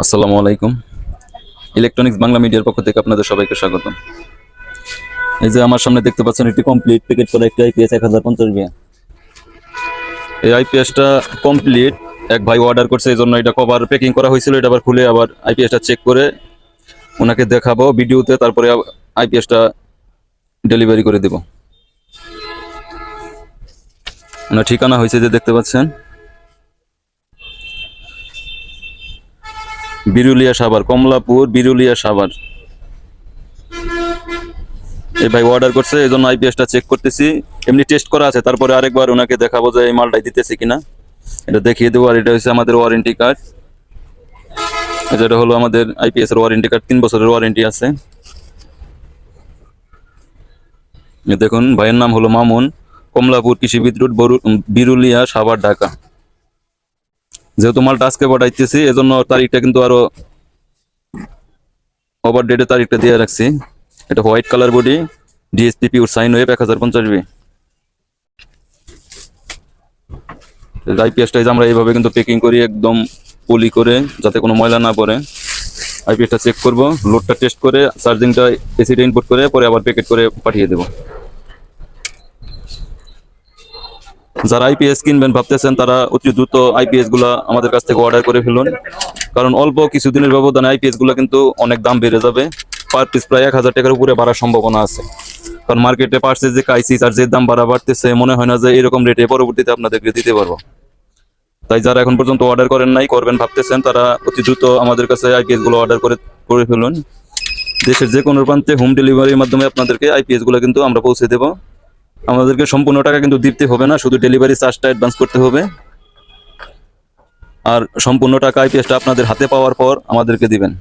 আসসালামু আলাইকুম। ইলেকট্রনিক্স বাংলা মিডিয়ার পক্ষ থেকে আপনাদের সবাইকে স্বাগত এই যে আমার সামনে দেখতে পাচ্ছেন, একটি কমপ্লিট প্যাকেট করা একটি আইপিএস এক হাজার পঞ্চাশ বিয়া। এই আইপিএসটা কমপ্লিট এক ভাই অর্ডার করছে, এই জন্য এটা কভার প্যাকিং করা হয়েছিল, এটা আবার খুলে আবার আইপিএসটা চেক করে ওনাকে দেখাবো ভিডিওতে, তারপরে আইপিএসটা ডেলিভারি করে দেব। ওনার ঠিকানা হয়েছে যে দেখতে পাচ্ছেন বিরুলিয়া সাভার, কমলাপুর বিরুলিয়া সাভার। এই ভাই অর্ডার করছে এই জন্য আইপিএসটা চেক করতেছি। এমনি টেস্ট করা আছে, তারপরে আরেকবার ওনাকে দেখাবো যে এই মালটাই দিতেছে কিনা। এটা দেখিয়ে দেবো, আর এটা হচ্ছে আমাদের ওয়ারেন্টি কার্ড যেটা হলো আমাদের আইপিএস এর ওয়ারেন্টি কার্ড তিন বছরের ওয়ারেন্টি আছে। দেখুন, ভাইয়ের নাম হলো মামুন, কমলাপুর কৃষি বিদ্যুৎ বরু- বিরুলিয়া সাভার, ঢাকা। যেহেতু মালটা আজকে পাঠাইতেছি, এজন্য তারিখটা কিন্তু আরও ওভার ডেটে তারিখটা দিয়ে রাখছি। এটা white colour body DSP pure sine wave এক হাজার পঞ্চাশ বি আইপিএসটা আমরা এইভাবে কিন্তু প্যাকিং করি, একদম পলি করে, যাতে কোনো ময়লা না পড়ে। আইপিএসটা চেক করব লোডটা টেস্ট করে চার্জিংটা এসিটা ইনপুট করে, পরে আবার প্যাকেট করে পাঠিয়ে দেবো। যারা আইপিএস কিনবেন ভাবতেছেন তারা অতি দ্রুত আইপিএসগুলা আমাদের কাছ থেকে অর্ডার করে ফেলুন। কারণ অল্প কিছুদিনের ব্যবধানে আইপিএসগুলা কিন্তু অনেক দাম বেড়ে যাবে। পার পিস প্রায় এক হাজার টাকার উপরে বাড়ার সম্ভাবনা আছে। কারণ মার্কেটে পার্সেস যে কাইসিস আর যে দাম বাড়া বাড়তেছে, মনে হয় না যে এরকম রেটে পরবর্তীতে আপনাদেরকে দিতে পারব। তাই যারা এখন পর্যন্ত অর্ডার করেন নাই, করবেন ভাবতেছেন, তারা অতি দ্রুত আমাদের কাছে আইপিএসগুলো অর্ডার করে করে ফেলুন। দেশের যে কোনো প্রান্তে হোম ডেলিভারির মাধ্যমে আপনাদেরকে আইপিএসগুলো কিন্তু আমরা পৌঁছে দেবো। আমাদেরকে সম্পূর্ণ টাকা কিন্তু দিতে হবে না, শুধু ডেলিভারি চার্জটা অ্যাডভান্স করতে হবে। আর সম্পূর্ণ টাকা আইপিএসটা আপনাদের হাতে পাওয়ার পর আমাদেরকে দিবেন।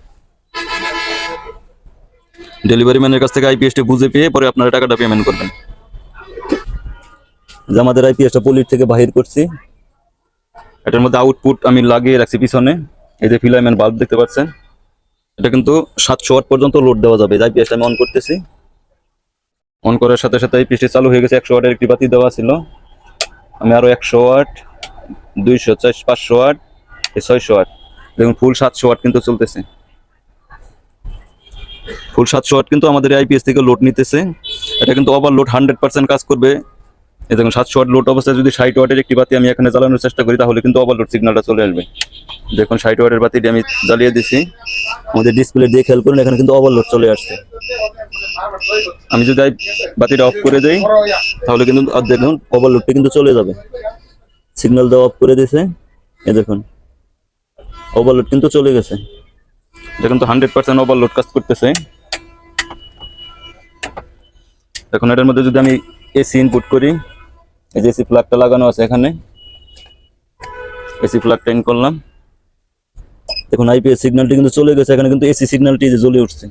ডেলিভারি ম্যানের কাছ থেকে আইপিএসটি বুঝে পেয়ে পরে আপনারা টাকাটা পেমেন্ট করবেন। যে আমাদের আইপিএসটা পলিট থেকে বাহির করছি। এটার মধ্যে আউটপুট আমি লাগিয়ে রাখছি পিছনে। এই যে ফিলামেন্ট বাল্ব দেখতে পাচ্ছেন, এটা কিন্তু সাতশো ওয়াট পর্যন্ত লোড দেওয়া যাবে। আইপিএসটা আমি অন করতেছি। অন করার সাথে সাথে এই পিসটি চালু হয়ে গেছে। একশো ওয়াটের একটি বাতি দেওয়া ছিল। আমি আরও একশো ওয়াট দুইশো চার, পাঁচশো ওয়াট ছয়শো ওয়াট দেখুন, ফুল সাতশো ওয়াট কিন্তু চলতেছে। ফুল সাতশো ওয়াট কিন্তু আমাদের আইপিএস থেকে লোড নিতেছে। এটা কিন্তু ওভারলোড হান্ড্রেড পার্সেন্ট কাজ করবে। এই দেখুন, সাতশো ওয়াট লোড অবস্থায় যদি ষাট ওয়াটের একটি বাতি আমি এখানে জ্বালানোর চেষ্টা করি, তাহলে কিন্তু ওভারলোড সিগন্যালটা চলে আসবে। দেখুন, ষাট ওয়াটের বাতিটি আমি জ্বালিয়ে দিছি। আমাদের ডিসপ্লে দিয়ে খেয়াল করুন, এখানে কিন্তু ওভারলোড চলে আসছে। আমি যদি বাতিটা অফ করে দেই, তাহলে কিন্তু আর দেখুন ওভারলোডটা কিন্তু চলে যাবে। সিগন্যাল দেওয়া অফ করে দিয়েছে। এই দেখুন ওভারলোড কিন্তু চলে গেছে। এটা তো হান্ড্রেড পার্সেন্ট ওভারলোড কাজ করতেছে। এখন এটার মধ্যে যদি আমি এসি ইনপুট করি, এই যে এসি প্লাগটা লাগানো আছে এখানে এসি প্লাগটা ইন করলাম। দেখুন আইপিএস সিগন্যালটি কিন্তু চলে গেছে, এখানে কিন্তু এসি সিগন্যালটি জ্বলে উঠছে।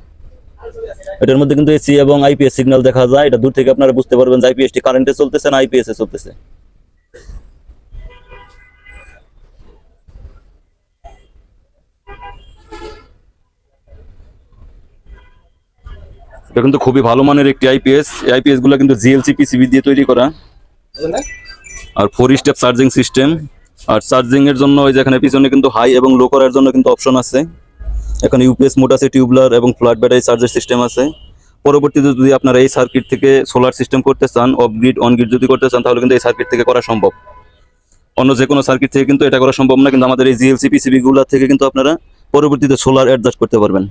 এটার মধ্যে কিন্তু এসি এবং আইপিএস সিগন্যাল দেখা যায়। এটা দূর থেকে আপনারা বুঝতে পারবেন যে আইপিএস টি কারেন্টে চলতেছে না আইপিএস চলতেছে। এটা কিন্তু খুবই ভালো মানের একটি আইপিএস আইপিএসগুলো কিন্তু জিএলসি পিসিবি দিয়ে তৈরি করা। আর ফোর স্টেপ চার্জিং সিস্টেম আর চার্জিং এর জন্য ওই যে এখানে পিছনে কিন্তু হাই এবং লো করার জন্য কিন্তু অপশন আছে। এখানে ইউপিএস মোড আছে টিউবলার এবং ফ্ল্যাট ব্যাটারি চার্জার সিস্টেম আছে। পরবর্তীতে যদি আপনারা এই সার্কিট থেকে সোলার সিস্টেম করতে চান অফ গ্রিড অন গ্রিড যদি করতে চান, তাহলে কিন্তু এই সার্কিট থেকে করা সম্ভব। অন্য যে কোনো সার্কিট থেকে কিন্তু এটা করা সম্ভব না, কিন্তু আমাদের এই জিএলসি পিসিবি গুলা থেকে কিন্তু আপনারা পরবর্তীতে সোলার অ্যাডজাস্ট করতে পারবেন।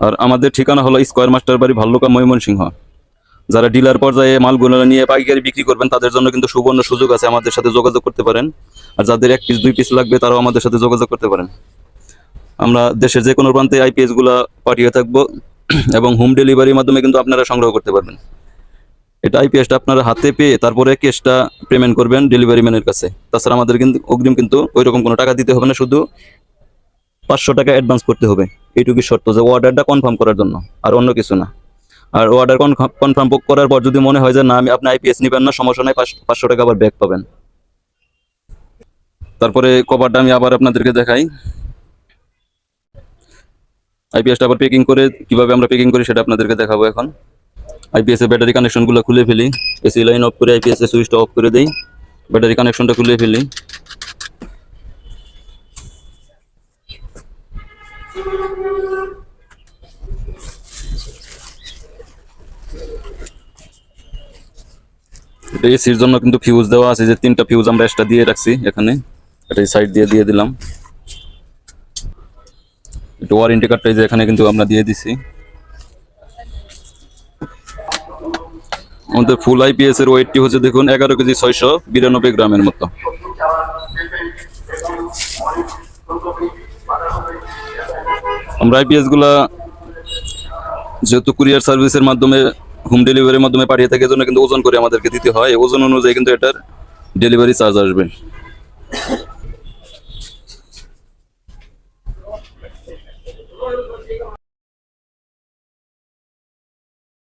আর আমাদের ঠিকানা হলো স্কোয়ার মাস্টার বাড়ি ভাল্লুকা ময়মনসিংহ। যারা ডিলার পর্যায়ে মালগুলো নিয়ে পাইকারি বিক্রি করবেন, তাদের জন্য কিন্তু সুবর্ণ সুযোগ আছে আমাদের সাথে যোগাযোগ করতে পারেন। আর যাদের এক পিস দুই পিস লাগবে, তারাও আমাদের সাথে যোগাযোগ করতে পারেন। আমরা দেশের যে কোনো প্রান্তে আইপিএসগুলা পাঠিয়ে থাকব এবং হোম ডেলিভারির মাধ্যমে কিন্তু আপনারা সংগ্রহ করতে পারবেন। এটা আইপিএসটা আপনারা হাতে পেয়ে তারপরে কেসটা পেমেন্ট করবেন ডেলিভারি ম্যানের কাছে। তাছাড়া আমাদের কিন্তু অগ্রিম কিন্তু ওই রকম কোনো টাকা দিতে হবে না, শুধু পাঁচশো টাকা অ্যাডভান্স করতে হবে। এইটুকুই শর্ত যে অর্ডারটা কনফার্ম করার জন্য, আর অন্য কিছু না। আর অর্ডার কনফার্ম বুক করার পর যদি মনে হয় যে না, আমি আপনি আইপিএস নেবেন না, সমস্যা নাই, পাঁচ- পাঁচশো টাকা আবার ব্যাক পাবেন। তারপরে কভারটা আমি আবার আপনাদেরকে দেখাই। আইপিএসটা আবার পেকিং করে কীভাবে আমরা পেকিং করি সেটা আপনাদেরকে দেখাবো এখন। আইপিএস এর ব্যাটারি কানেকশনগুলো খুলে ফেলি। এসি লাইন অফ করে আইপিএস এর সুইচটা অফ করে দেই। ব্যাটারি কানেকশনটা খুলে ফেলি এটা এসির জন্য কিন্তু ফিউজ দেওয়া আছে যে তিনটা ফিউজ আমরা এক্সট্রা দিয়ে রাখছি এখানে। এটা সাইড দিয়ে দিয়ে দিলাম। একটু ওয়ারেন্টি কার্ডটা যে এখানে কিন্তু আমরা দিয়ে দিছি। আমাদের ফুল আইপিএস এর ওয়েটটি হচ্ছে দেখুন এগারো কেজি ছয়শো বিরানব্বই গ্রামের মতো। আমরা আইপিএসগুলা যেহেতু কুরিয়ার সার্ভিসের মাধ্যমে হোম ডেলিভারির মাধ্যমে পাঠিয়ে থাকে জন্য কিন্তু ওজন করে আমাদেরকে দিতে হয়। ওজন অনুযায়ী কিন্তু এটার ডেলিভারি চার্জ আসবে।